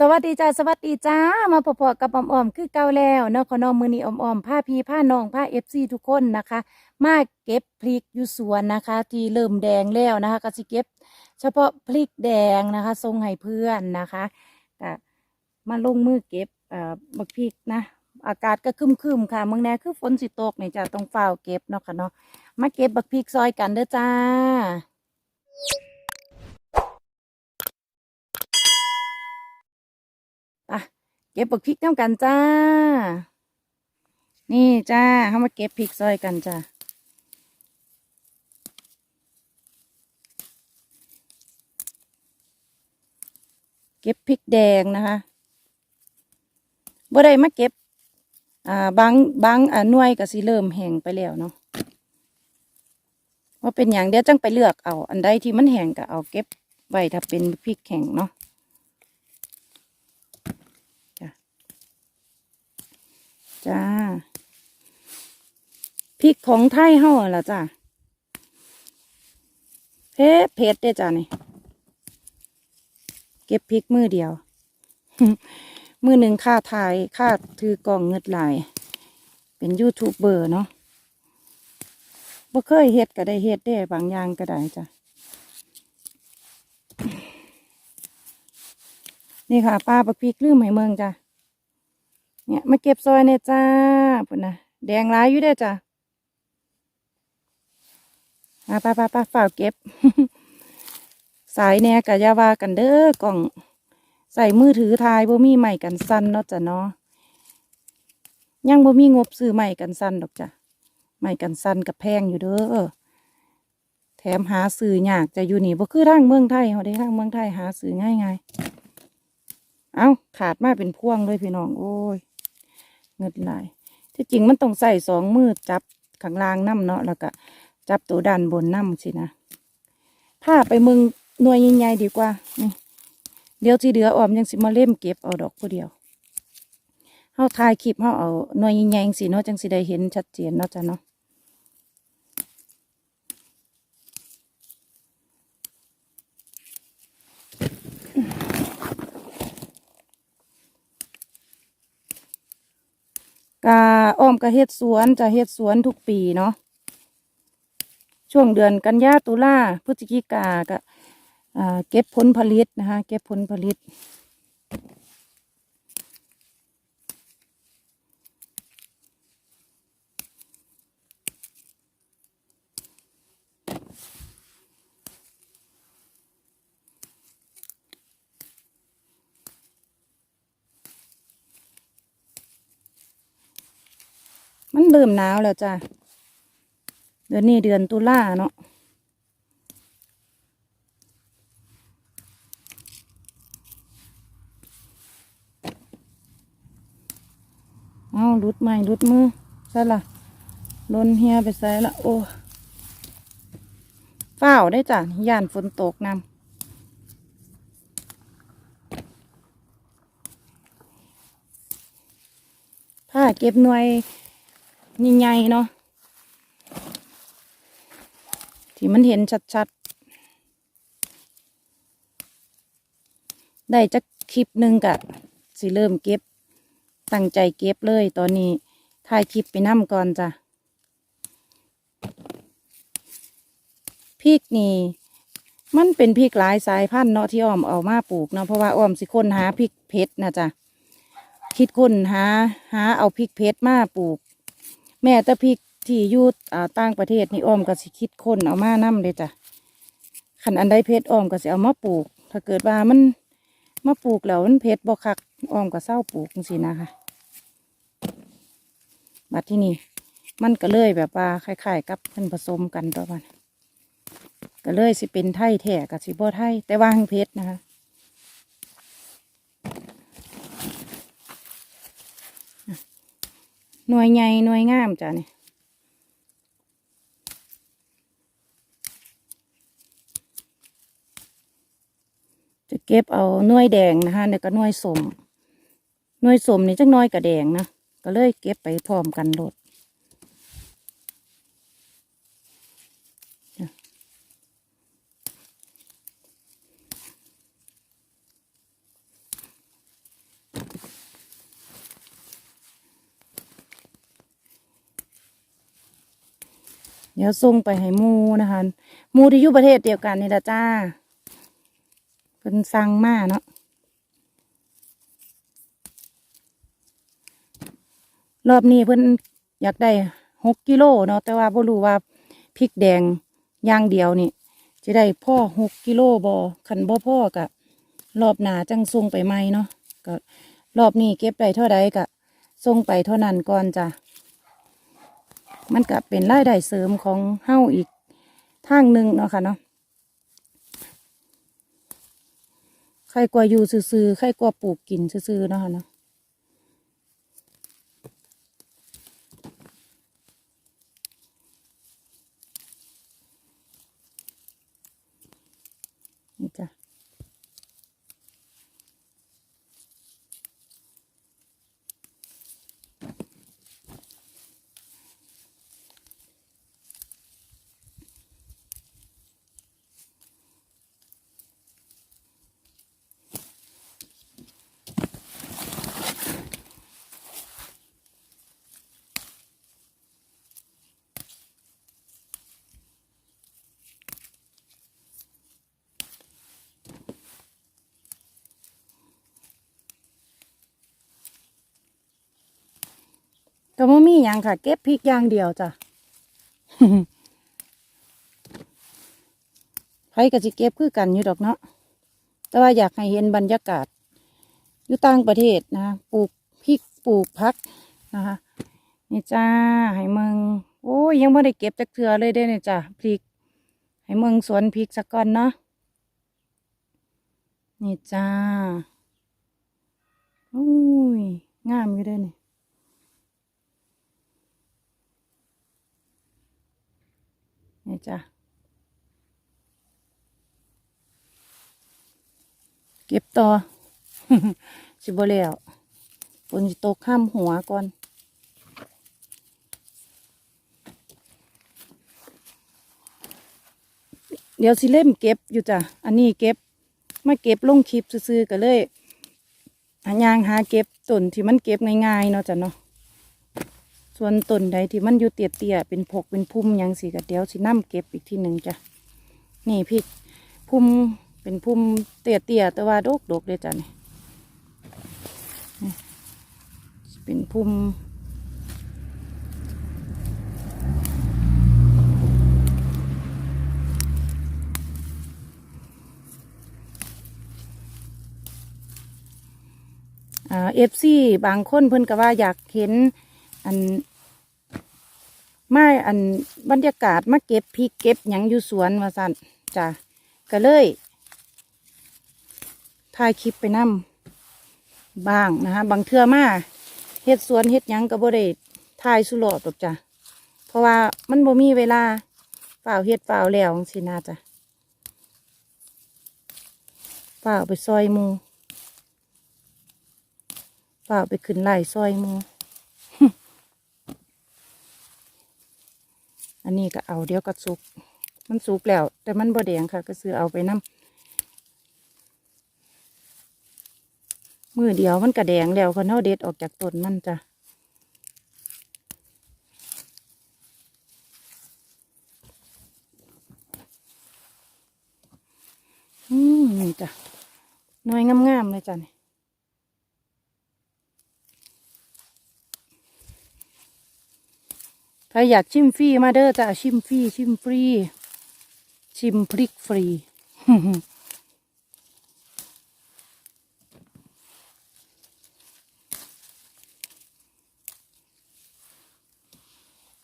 สวัสดีจ้าสวัสดีจ้ามาพบๆกับออมๆคือเก่าแล้วเนาะขอน้องมือนี้ออมๆผ้าพีผ้าน้องผ้าเอฟซีทุกคนนะคะ มาเก็บพริกอยู่สวนนะคะ ที่เริ่มแดงแล้วนะคะก็สิเก็บ เฉพาะพริกแดงนะคะทรงให้เพื่อนนะคะก็มาลงมือเก็บเอ่อบักพริกนะ อากาศก็ครึมๆค่ะเมืองแน่คือฝนสิตกเนี่ยจ้าต้องเฝ้าเก็บเนาะค่ะเนาะมาเก็บบักพริกซอยกันเด้อจ้า อะ เก็บบักพริกน้ำกันจ้า นี่จ้าเข้ามาเก็บพริกซอยกันจ้าเก็บพริกแดงนะคะบ่ได้มาเก็บ อ่าบางบางอ่าหน่วยก็สิเริ่มแห้งไปแล้วเนาะว่าเป็นอย่างเดียวจังไปเลือกเอา อันใดที่มันแห้งก็เอาเก็บไว้ถ้าเป็นพริกแห้งเนาะ จ้าพริกของไทยเฮาล่ะจ้าเผ็ดเผ็ดเด้จ้านี่เก็บพริกมือเดียว มือหนึ่งค่าถ่ายค่าถือกล่องเงิดหลาย เป็นยูทูบเบอร์เนาะบ่เคยเฮ็ดก็ได้เฮ็ดได้บางอย่างก็ได้จ้ะนี่ค่ะป้าบักพริกลืมให้เมืองจ้ะ เนี่ยมาเก็บซอยเนี่ยจ้าปุ่นนะแดงร้ายอยู่เด้อจ้ามาป้าป้าป้าฝ่าเก็บ สายแหน่ยกะยาวากันเด้อกล่อง ใส่มือถือทายบ่มีใหม่กันสั้นเนาะจ้ะเนาะยังบ่มีงบซื้อใหม่กันสั้นดอกจ้ะใหม่กันสั้นกับแพงอยู่เด้อแถมหาซื้อยากจะอยู่นี่บ่คือทางเมืองไทยเฮาได้ทางเมืองไทยหาซื้อง่ายง่ายๆเอ้าขาดมาเป็นพ่วงเลยพี่น้องโอ้ย เงินหลายที่จริงมันต้องใส่สองมือจับข้างล่างน้ำเนาะแล้วก็จับตัวด้านบนน้ำสินะผ้าไปมึงหน่วยใหญ่ๆดีกว่านี่เดี๋ยวที่เหลือออมยังสิมาเล่มเก็บเอาดอกผู้เดียวเฮาถ่ายคลิปเฮาเอาหน่วยใหญ่ๆสิเนาะจังสิได้เห็นชัดเจนเนาะจ้ะเนาะ กาอ้อมกะเฮ็ดสวนจะเฮ็ดสวนทุกปีเนาะช่วงเดือนกันยาตุลาพฤศจิกากะเก็บผลผลิตนะคะ เก็บผลผลิต มันเริ่มหนาวแล้วจ้ะเดือนนี้เดือนตุลาเนาะเอารุดไม้รุดมือใช่ละลนเฮียไปใส่ละโอ้ฝ้าวได้จ้ะย่านฝนตกนำถ้าเก็บหน่วย ใหญ่ๆเนาะที่มันเห็นชัดๆ ได้จักคลิปหนึ่งกะสิเริ่มเก็บ ตั้งใจเก็บเลย ตอนนี้ถ่ายคลิปไปนั่ก่อนจ้ะพริกนี่มันเป็นพริกหลายสายพันธุ์เนาะที่อ้อมเอามาปลูกเนาะเพราะว่าอ้อมสิค้นหาพริกเพชรนะจ๊ะคิดค้นหาหาเอาพริกเพชรมาปลูก แม่ต่พริกที่อยู่ต่างประเทศนี่อ้อมก็สิคิดคนเอามานํเลยจ้ะขันอันใดเพชรอ้อมก็สิเอามาปลูก ถ้าเกิดว่ามันมาปลูกแล้วมันเพชรบ่คักอ้อมก็เศร้าปลูกจังซี่นะคะบัดที่นี่มันก็เลยแบบว่าคล้ายๆ กับมันผสมกันตัวมันก็เลยสิเป็นไทยแท้กับสิบ่ไทยแต่ว่างเพชรนะคะ หน่วยใหญ่หน่วยงามจ้ะนี่จะเก็บเอาหน่วยแดงนะคะเนี่ยก็หน่วยสมหน่วยสมนี่จักหน่อยกับแดงนะก็เลยเก็บไปพร้อมกันโดด เดี๋ยวส่งไปให้มูนะคะมูที่อยู่ประเทศเดียวกันนี่ละจ้าเพิ่นสั่งมาเนาะรอบนี้เพิ่นอยากได้หกกิโลเนาะแต่ว่าบ่รู้ว่าพริกแดงอย่างเดียวนี่จะได้พ่อหกกิโลบอขันบ่พ่อกะรอบหนาจังส่งไปไหมเนาะก็รอบนี้เก็บได้เท่าใดกะส่งไปเท่านั้นก่อนจ้ะ มันก็เป็นรายได้เสริมของเฮาอีกทางหนึ่งเนาะค่ะเนาะใครกว่าอยู่ซื่อๆใครกว่าปลูกกินซื่อๆเนาะค่ะเนาะนี่จ้ะ ก็บ่มีหยังค่ะ เก็บพริกอย่างเดียวจ้ะไผก็สิเก็บคือกันอยู่ดอกเนาะแต่ว่าอยากให้เห็นบรรยากาศ อยู่ต่างประเทศนะคะปลูกพริกปลูกพักนะคะ นี่จ้าให้เมืองโอ้ยยังไม่ได้เก็บจักเทือเลยเด้เนี่ยจ้ะพริก ให้เมืองสวนพริกสักก่อนเนาะนี่จ้าโอ้ยงามอยู่เด้อนี่ นี่จ้ะเก็บต่อสิบแล้วฝนสิตกข้ามหัวก่อนเดี๋ยวสิเล่มเก็บอยู่จ้ะ อันนี้เก็บ มาเก็บลงคลิปซื้อๆก็เลยหายางหาเก็บต้นที่มันเก็บง่ายๆเนาะจ้ะเนาะ ส่วนต้นใดที่มันอยู่เตี้ยๆเป็นผกเป็นพุ่มยังสิก็เดี๋ยวสินํเก็บอีกทีหนึ่งจ้ะนี่พริกพุ่มเป็นพุ่มเตี้ยๆแต่ว่าดกดกเลยจ้ะนี่เป็นพุ่มเอฟซีบางคนเพิ่นก็ว่าอยากเห็น อันมาอันบรรยากาศมาเก็บพริกเก็บหยังอยู่สวนว่าสั่นจ้ะก็เลยถ่ายคลิปไปนำบ้างนะคะบางเทื่อมาเฮ็ดสวนเฮ็ดหยังก็บ่ได้ถ่ายสุโลดหรอกจ้ะเพราะว่ามันบ่มีเวลาเปล่าเฮ็ดเปล่าแล้วจังซี่นะจ้ะเปล่าไปซอยมูเปล่าไปขึ้นไล่ซอยมู อันนี้ก็เอาเดี๋ยวก็สุก มันสุกแล้ว แต่มันบ่แดงค่ะ ก็ซื้อเอาไปน้ำมือเดียวมันกระแดงแล้วคนเท่าเด็ดออกจากต้นมันจ้ะอืมนี่จ้ะหน้อยงามๆเลยจ้ะนี่ ครอยากชิมฟรีมาเด้อจ้ะชิมฟรีชิมฟรีชิมพริกฟรี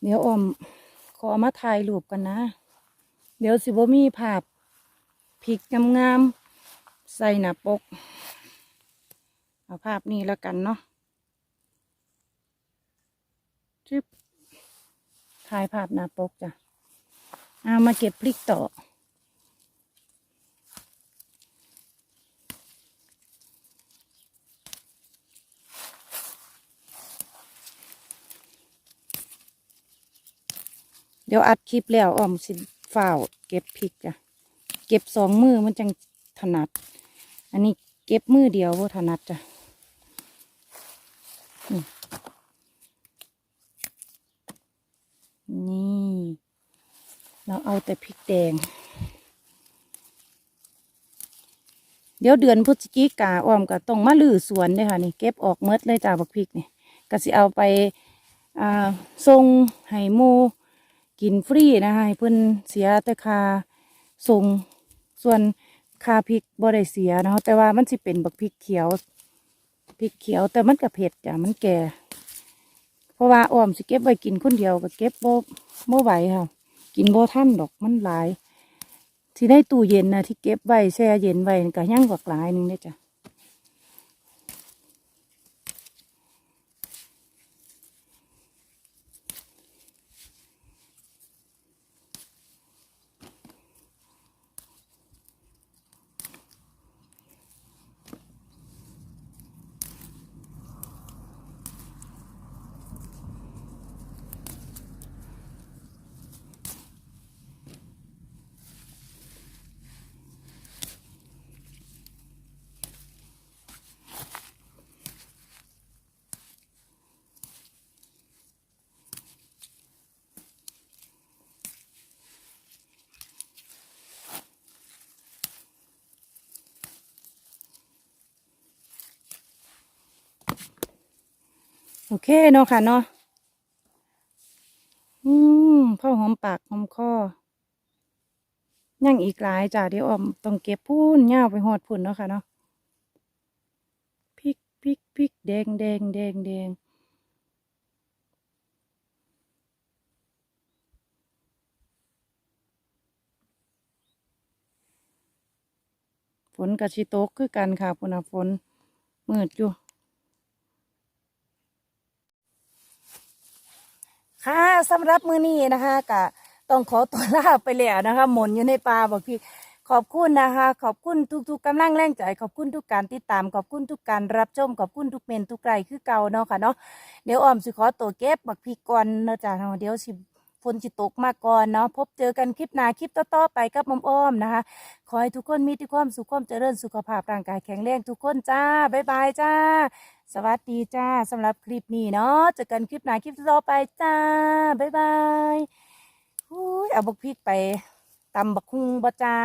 เดี๋ยวอมขอมาถ่ายรูปกันนะ เดี๋ยวสิบ่มีภาพพริกงามๆใส่หน้าปก เอาภาพนี้แล้วกันเนาะจึ๊บ ถ่ายภาพหน้าปกจ้ะเอามาเก็บพริกต่อ เดี๋ยวอัดคลิปแล้วอ้อมสิฝ้าวเก็บพริกจ้ะ เก็บสองมือมันจังถนัด อันนี้เก็บมือเดียวว่าถนัดจ้ะ นี่ เราเอาแต่พริกแดง เดี๋ยวเดือนพฤศจิกาอ้อมก็ต้องมาลือสวนเลยค่ะนี่เก็บออกเมดเลยจ้าบักพริกนี่ก็สิเอาไปอ่าส่งให้หมูกินฟรีนะคะให้เพิ่อนเสียแต่ค่าส่งส่วนค่าพริกบ่ได้เสียเนาะแต่ว่ามันสิเป็นบักพริกเขียวพริกเขียวแต่มันก็เผ็ดจ้ะมันแก่ เพราะว่าอ้อมสิเก็บไว้กินคนเดียวก็เก็บโบ่บ่ไหวค่ะ กินโบ่ทันดอกมันหลายที่ได้ตู้เย็นนะที่เก็บไว้แช่เย็นไว้ก็ยังกว่าหลายหนึงเด้อจ้ะ โอเคเนาะค่ะเนาะอืมข้าหอมปากหอมคอยังอีกหลายจ้ะเดี๋ยวออมต้องเก็บพูนย่าไปหอดพุ่นเนาะค่ะเนาะพริกพริกพริกแดงแดงแดงแดงฝนกับชิโตกคือกันค่ะพุ่นฝนมืดอยู่ ค่ะสำหรับมือนี้นะคะกะต้องขอตัวลาไปแล้วนะคะ หมนอยู่ในป่าบอกพี่ขอบคุณนะคะ ขอบคุณทุกๆกำลังแรงใจ ขอบคุณทุกการติดตาม ขอบคุณทุกการรับชม ขอบคุณทุกเมนทุกไกลคือเก่าเนาะค่ะเนาะเดี๋ยวอ้อมสิขอตัวเก็บบักพี่ก่อนเนาะจ้ะเนาะเดี๋ยวสิ ฝนจิตกมาก่อนเนาะพบเจอกันคลิปหน้าคลิปต่อๆไปกับมอมอ้อมนะคะ ขอให้ทุกคนมีที่ความสุขความเจริญสุขภาพร่างกายแข็งแรงทุกคนจ้าบ๊ายบายจ้า สวัสดีจ้าสำหรับคลิปนี้เนาะเจอกันคลิปหน้าคลิปต่อไปจ้าบ๊ายบายอุ้ยเอาบักพริกไปตำบักคุงบ่จ้า